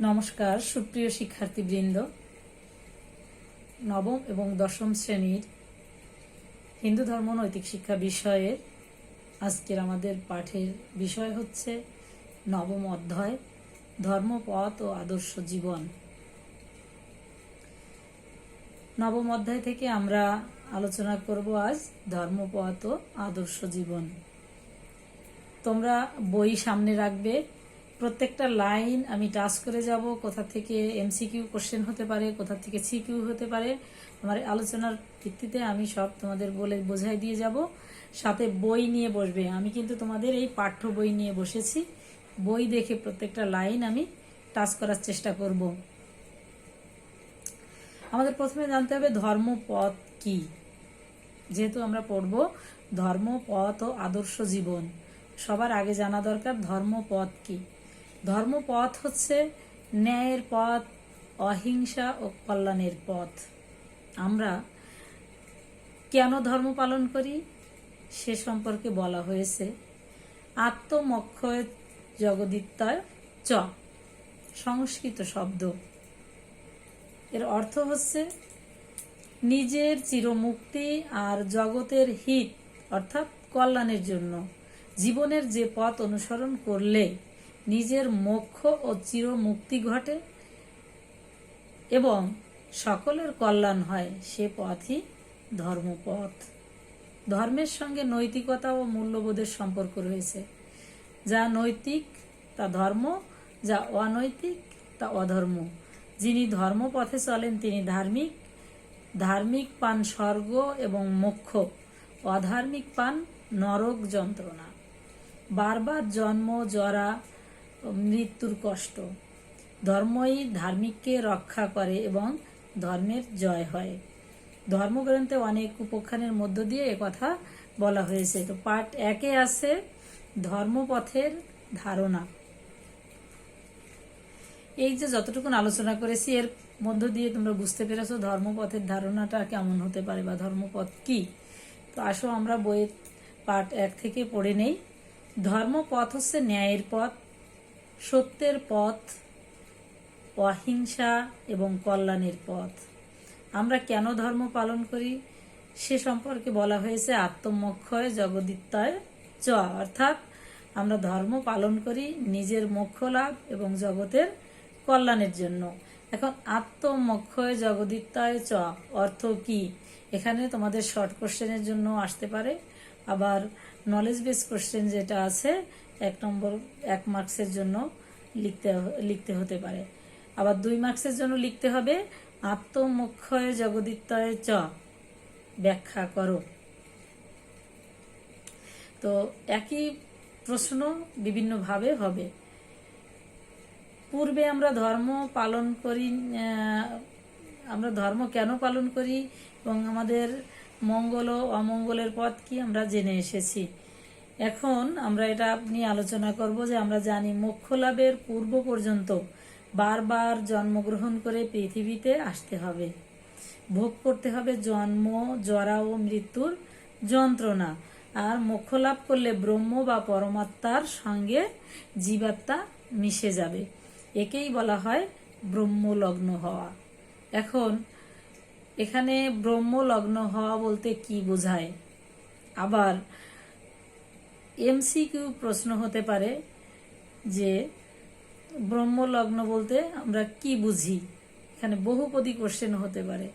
নমস্কার, সুপ্রিয় শিক্ষার্থীবৃন্দ। নবম এবং দশম শ্রেণির হিন্দু ধর্ম নৈতিক শিক্ষা বিষয়ে আজকের আমাদের পাঠের বিষয় হচ্ছে নবম অধ্যায় ধর্মপথ ও আদর্শ জীবন। নবম অধ্যায় থেকে আমরা আলোচনা করব আজ ধর্মপথ ও আদর্শ জীবন। তোমরা বই সামনে রাখবে প্রত্যেকটা লাইন আমি টাচ করে যাব, কোথা থেকে এমসিকিউ কোশ্চেন হতে পারে, কোথা থেকে সিকিউ হতে পারে, আমার আলোচনার ভিত্তিতে আমি সব তোমাদের বলে বোঝাই দিয়ে যাব। সাথে বই নিয়ে বসবে। আমি কিন্তু তোমাদের এই পাঠ্য বই নিয়ে বসেছি। বই দেখে প্রত্যেকটা লাইন আমি টাচ করার চেষ্টা করব। আমাদের প্রথমে জানতে হবে ধর্মপথ কি? যেহেতু আমরা পড়ব ধর্মপথ ও আদর্শ জীবন। সবার আগে জানা দরকার ধর্মপথ কি। ধর্মপথ হচ্ছে ন্যায়ের পথ, অহিংসা ও কল্যাণের পথ। আমরা কেন ধর্ম পালন করি? সে সম্পর্কে বলা হয়েছে আত্মমক্ষয় জগদিত্যায় চ, সংস্কৃত শব্দ। এর অর্থ হচ্ছে নিজের চিরমুক্তি আর জগতের হিত, অর্থাৎ কল্যাণের জন্য, জীবনের যে পথ অনুসরণ করলে। নিজের মোক্ষ ও চির মুক্তি ঘটে এবং সকলের কল্যাণ হয় সে পথই ধর্মপথ। ধর্মের সঙ্গে নৈতিকতা ও মূল্যবোধের সম্পর্ক রয়েছে। যা নৈতিক, তা ধর্ম, যা অনৈতিক, তা অধর্ম। যিনি ধর্মপথে চলেন, তিনি ধার্মিক। ধার্মিক পান স্বর্গ এবং মোক্ষ, অধার্মিক পান নরক যন্ত্রণা। বারবার জন্ম, জরা মৃত্যুর কষ্ট। ধর্মই ধার্মিককে রক্ষা করে এবং ধর্মের জয় হয়। ধর্মগ্রন্থে অনেক উপখ্যানের মধ্য দিয়ে কথা বলা হয়েছে। তো পার্ট একে আছে ধর্মপথের ধারণা। এই যে যতটুকুন আলোচনা করেছি, এর মধ্য দিয়ে তোমরা বুঝতে পেরেছ ধর্মপথের ধারণাটা কেমন হতে পারে বা ধর্মপথ কি। তো আসো আমরা বইয়ের পার্ট এক থেকে পড়ে নেই। ধর্মপথ হচ্ছে ন্যায়ের পথ। সত্যের পথ, অহিংসা এবং কল্যাণের পথ। আমরা কেন ধর্ম পালন করি? সে সম্পর্কে বলা হয়েছে আত্মমক্ষয় জগদিত্যায় চ। অর্থাৎ আমরা ধর্ম পালন করি নিজের মোক্ষ লাভ এবং জগতের কল্যাণের জন্য। এখন আত্মমক্ষয় জগদিত্যায় চ অর্থ কি? এখানে তোমাদের শর্ট কোশ্চেনের জন্য আসতে পারে। আবার নলেজ বেস কোশ্চেন যেটা আছে এক নম্বর, এক মার্কসের জন্য লিখতে লিখতে হতে পারে। আবার দুই মার্কসের জন্য লিখতে হবে আত্মমক্ষয় জগদিত্যায় চ, ব্যাখ্যা করো। তো একই প্রশ্ন বিভিন্নভাবে হবে। পূর্বে আমরা ধর্ম পালন করি আমরা ধর্ম কেন পালন করি এবং আমাদের মঙ্গল ও অমঙ্গলের পথ কি আমরা জেনে এসেছি। এখন আমরা এটা নিয়ে আলোচনা করব যে আমরা জানি মোক্ষ লাভের পূর্ব পর্যন্ত বারবার জন্মগ্রহণ করে পৃথিবীতে আসতে হবে। ভোগ করতে হবে জন্ম, জরা ও মৃত্যুর যন্ত্রণা। আর মোক্ষ লাভ করলে ব্রহ্ম বা পরমাত্মার সঙ্গে জীবাত্মা মিশে যাবে। একেই বলা হয় ব্রহ্মলগ্ন হওয়া। এখন এখানে ব্রহ্মলগ্ন হওয়া বলতে কি বোঝায়? আবার এমসিকিউ প্রশ্ন হতে পারে যে ব্রহ্মলগ্ন বলতে আমরা কি বুঝি? এখানে বহুপদী কোশ্চেন হতে পারে।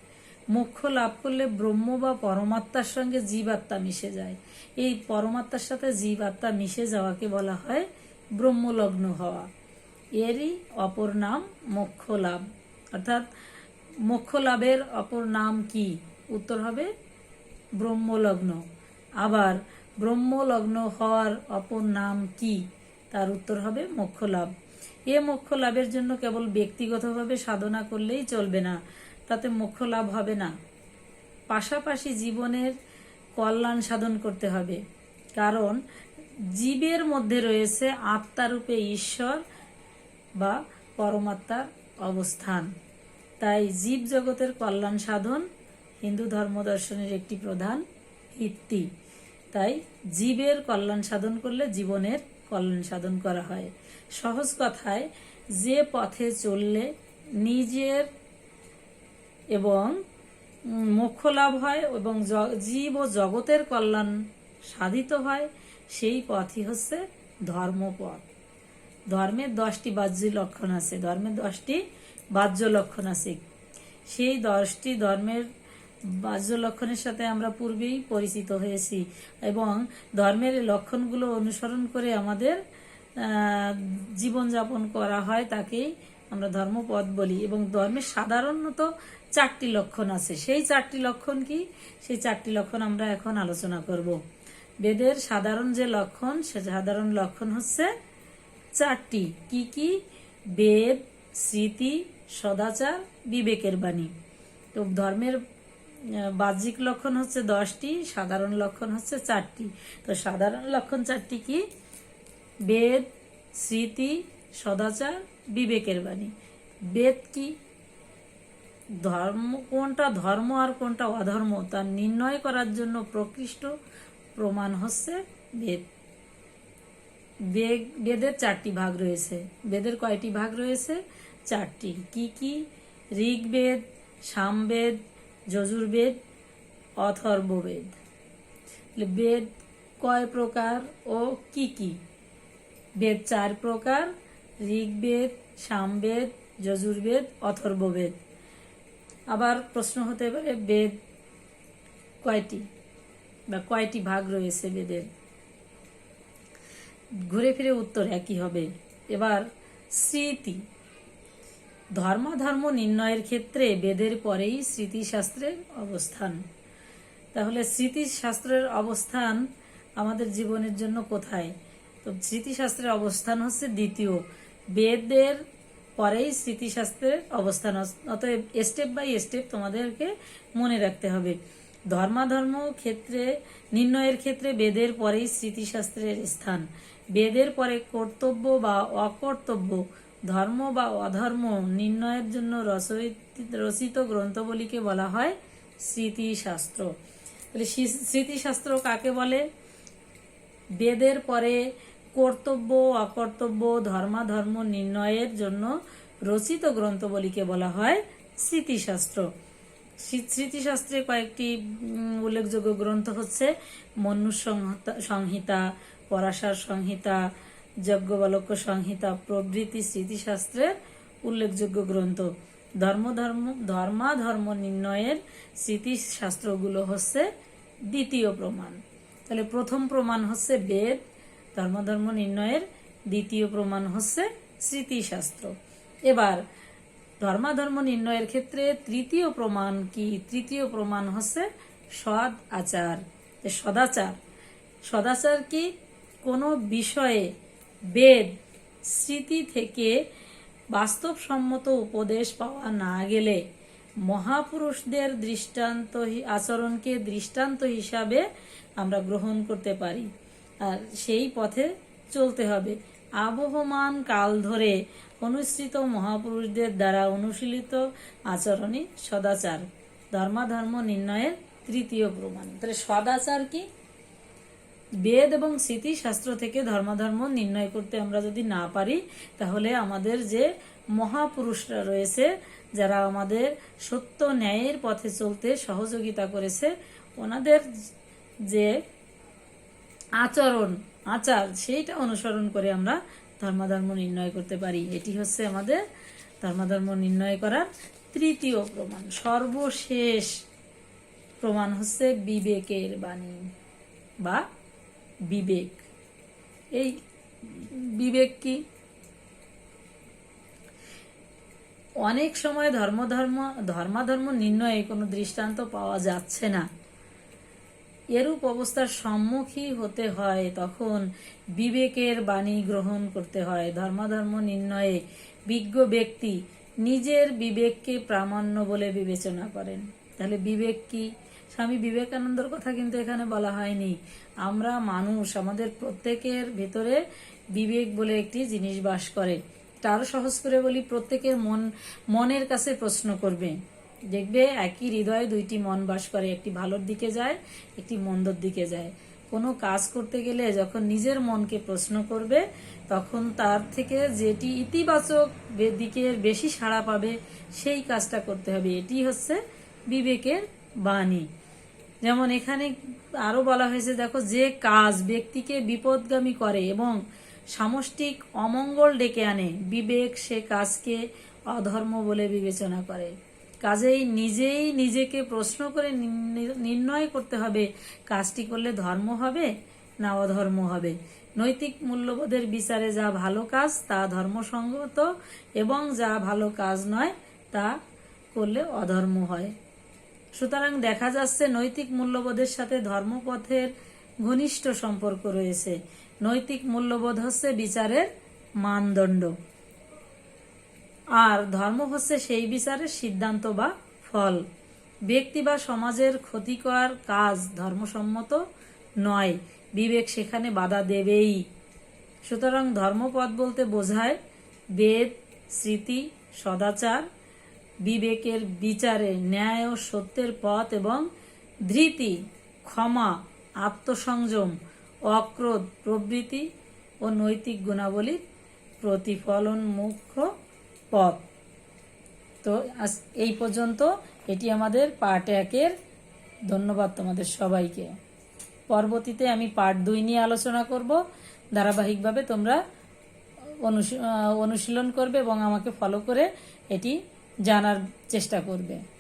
মোক্ষ লাভ করলে ব্রহ্ম বা পরমাত্মার সঙ্গে জীবাত্মা মিশে যায়। এই পরমাত্মার সাথে জীবাত্মা মিশে যাওয়াকে বলা হয় ব্রহ্মলগ্ন হওয়া। এরই অপর নাম মোক্ষ লাভ। অর্থাৎ মোক্ষ লাভের অপর নাম কি? উত্তর হবে ব্রহ্মলগ্ন। আবার ব্রহ্মলগ্ন হওয়ার অপর নাম কি? তার উত্তর হবে মোক্ষ লাভ এ মোক্ষ লাভের জন্য কেবল ব্যক্তিগতভাবে সাধনা করলেই চলবে না, তাতে মোক্ষ লাভ হবে না। পাশাপাশি জীবনের কল্যাণ সাধন করতে হবে, কারণ জীবের মধ্যে রয়েছে আত্মারূপে ঈশ্বর বা পরমাত্মার অবস্থান। তাই জীব জগতের কল্যাণ সাধন হিন্দু ধর্ম দর্শনের একটি প্রধান ভিত্তি। তাই জীবের কল্যাণ সাধন করলে জীবনের কল্যাণ সাধন করা হয়। সহজ কথায়, যে পথে চললে নিজের এবং মোক্ষ লাভ হয় এবং জীব ও জগতের কল্যাণ সাধিত হয়, সেই পথই হচ্ছে ধর্মপথ। ধর্মের দশটি বাহ্য লক্ষণ আছে। ধর্মের দশটি বাহ্য লক্ষণ আছে। সেই দশটি ধর্মের বাহ্য লক্ষণের সাথে আমরা পূর্বেই পরিচিত হয়েছি এবং ধর্মের লক্ষণগুলো অনুসরণ করে আমাদের জীবনযাপন করা হয় তাকেই আমরা ধর্মপদ বলি। এবং ধর্মের সাধারণত চারটি লক্ষণ আছে। সেই চারটি লক্ষণ কি? সেই চারটি লক্ষণ আমরা এখন আলোচনা করব। বেদের সাধারণ যে লক্ষণ, সে সাধারণ লক্ষণ হচ্ছে চারটি। কি কি? বেদ, স্মৃতি, সদাচার, বিবেকের বাণী। তো ধর্মের বাহ্যিক লক্ষণ হচ্ছে দশটি, সাধারণ লক্ষণ হচ্ছে চারটি। তো সাধারণ লক্ষণ চারটি কি? বেদ, স্মৃতি, সদাচার, বিবেকের বাণী। বেদ কি? ধর্ম, কোনটা ধর্ম আর কোনটা অধর্ম তা নির্ণয় করার জন্য প্রকৃষ্ট প্রমাণ হচ্ছে বেদ, বেদের চারটি ভাগ রয়েছে। বেদের কয়টি ভাগ রয়েছে? চারটি। কি কি? ঋগ্বেদ, সামবেদ যজুর্বেদ অথর্ববেদ বেদ কয় প্রকার ও কি কি? বেদ চার প্রকার, ঋগ্বেদ, সামবেদ যজুর্বেদ অথর্ববেদ আবার প্রশ্ন হতে পারে, বেদ কয়টি? বা কয়টি ভাগ রয়েছে বেদের? ঘুরে ফিরে উত্তর একই হবে। এবার স্মৃতি। ধর্মাধর্ম নির্ণয়ের ক্ষেত্রে বেদের পরেই স্মৃতিশাস্ত্রের অবস্থান। তাহলে স্মৃতিশাস্ত্রের অবস্থান আমাদের জীবনের জন্য কোথায়? তো স্মৃতিশাস্ত্রের অবস্থান হচ্ছে দ্বিতীয়। বেদের পরেই স্মৃতিশাস্ত্রের অবস্থান অতএব স্টেপ বাই স্টেপ তোমাদেরকে মনে রাখতে হবে। ধর্মাধর্ম ক্ষেত্রে, নির্ণয়ের ক্ষেত্রে বেদের পরেই স্মৃতিশাস্ত্রের স্থান। বেদের পরে কর্তব্য বা অকর্তব্য ধর্ম বা অধর্ম নির্ণয়ের জন্য রচিত গ্রন্থবলীকে বলা হয় স্মৃতিশাস্ত্র। তাহলে স্মৃতিশাস্ত্র কাকে বলে? বেদের পরে কর্তব্য, অকর্তব্য, ধর্মাধর্ম নির্ণয়ের জন্য রচিত গ্রন্থবলীকে বলা হয় স্মৃতিশাস্ত্র। স্মৃতিশাস্ত্রে কয়েকটি উল্লেখযোগ্য গ্রন্থ হচ্ছে সংহিতা- সংহিতা পরাশর সংহিতা যজ্ঞবালক্য সংহিতা প্রভৃতি স্মৃতিশাস্ত্রের উল্লেখযোগ্য গ্রন্থ। ধর্ম ধর্ম ধর্মাধর্ম নির্ণয়ের স্মৃতিশাস্ত্রগুলো হচ্ছে দ্বিতীয় প্রমাণ। তাহলে প্রথম প্রমাণ হচ্ছে বেদ ধর্মধর্ম নির্ণয়ের দ্বিতীয় প্রমাণ হচ্ছে স্মৃতিশাস্ত্র। এবার ধর্মাধর্ম নির্ণয়ের ক্ষেত্রে তৃতীয় প্রমাণ কি? তৃতীয় প্রমাণ হচ্ছে সদ আচার। সদাচার সদাচার কি? কোনো বিষয়ে বেদ স্মৃতি থেকে বাস্তবসম্মত উপদেশ পাওয়া না গেলে মহাপুরুষদের দৃষ্টান্ত আচরণকে দৃষ্টান্ত হিসাবে আমরা গ্রহণ করতে পারি। আর সেই পথে চলতে হবে। আবহমান কাল ধরে অনুসৃত মহাপুরুষদের দ্বারা অনুশীলিত আচরণই সদাচার। ধর্মাধর্ম নির্ণয়ের তৃতীয় প্রমাণ। তাহলে সদাচার কি? বেদ এবং স্মৃতিশাস্ত্র থেকে ধর্মধর্ম নির্ণয় করতে আমরা যদি না পারি, তাহলে আমাদের যে মহাপুরুষরা রয়েছে, যারা আমাদের সত্য ন্যায়ের পথে চলতে সহযোগিতা করেছে, ওনাদের যে আচরণ, আচার, সেইটা অনুসরণ করে আমরা ধর্মধর্ম নির্ণয় করতে পারি। এটি হচ্ছে আমাদের ধর্মধর্ম নির্ণয় করার তৃতীয় প্রমাণ। সর্বশেষ প্রমাণ হচ্ছে বিবেকের বাণী বা বিবেক। এই বিবেক কি? অনেক সময় ধর্ম ধর্ম, ধর্মাধর্ম নির্ণয়ে কোনো দৃষ্টান্ত পাওয়া যাচ্ছে না। এরূপ অবস্থার সম্মুখী হতে হয়, তখন বিবেকের বাণী গ্রহণ করতে হয়। ধর্মাধর্ম নির্ণয়ে বিজ্ঞ ব্যক্তি নিজের বিবেককে প্রামাণ্য বলে বিবেচনা করেন। তাহলে বিবেক কি? স্বামী বিবেকানন্দর কথা কিন্তু এখানে বলা হয়নি। আমরা মানুষ, আমাদের প্রত্যেকের ভেতরে বিবেক বলে একটি জিনিস বাস করে। তারও সহজ করে বলি, প্রত্যেকের মন, মনের কাছে প্রশ্ন করবে। দেখবে একই হৃদয়ে দুইটি মন বাস করে, একটি ভালোর দিকে যায়, একটি মন্দর দিকে যায়। কোনো কাজ করতে গেলে যখন নিজের মনকে প্রশ্ন করবে, তখন তার থেকে যেটি ইতিবাচক দিকের বেশি সাড়া পাবে, সেই কাজটা করতে হবে। এটি হচ্ছে বিবেকের বাণী। যেমন এখানে আরও বলা হয়েছে, দেখো, যে কাজ ব্যক্তিকে বিপদগামী করে এবং সামষ্টিক অমঙ্গল ডেকে আনে, বিবেক সে কাজকে অধর্ম বলে বিবেচনা করে। কাজেই নিজেই নিজেকে প্রশ্ন করে নির্ণ- নির্ণয় করতে হবে, কাজটি করলে ধর্ম হবে না অধর্ম হবে। নৈতিক মূল্যবোধের বিচারে যা ভালো কাজ, তা ধর্মসঙ্গত এবং যা ভালো কাজ নয়, তা করলে অধর্ম হয়। সুতরাং দেখা যাচ্ছে নৈতিক মূল্যবোধের সাথে ধর্মপথের ঘনিষ্ঠ সম্পর্ক রয়েছে। নৈতিক মূল্যবোধ হচ্ছে বিচারের মানদণ্ড। আর ধর্ম হচ্ছে সেই বিচারের সিদ্ধান্ত বা ফল। ব্যক্তি বা সমাজের ক্ষতিকর কাজ ধর্মসম্মত নয়। বিবেক সেখানে বাধা দেবেই। সুতরাং ধর্মপথ বলতে বোঝায় বেদ, স্মৃতি, সদাচার বিবেকের বিচারে ন্যায় ও সত্যের পথ এবং ধৃতি, ক্ষমা, আত্মসংযম, অক্রোধ প্রবৃতি ও নৈতিক গুণাবলীর প্রতিফলন মুখ্য পথ। তো এই পর্যন্ত এটি আমাদের পার্ট একের। ধন্যবাদ তোমাদের সবাইকে। পরবর্তীতে আমি পার্ট দুই নিয়ে আলোচনা করব। ধারাবাহিকভাবে তোমরা অনুশীলন করবে এবং আমাকে ফলো করে এটি জানার চেষ্টা করবে।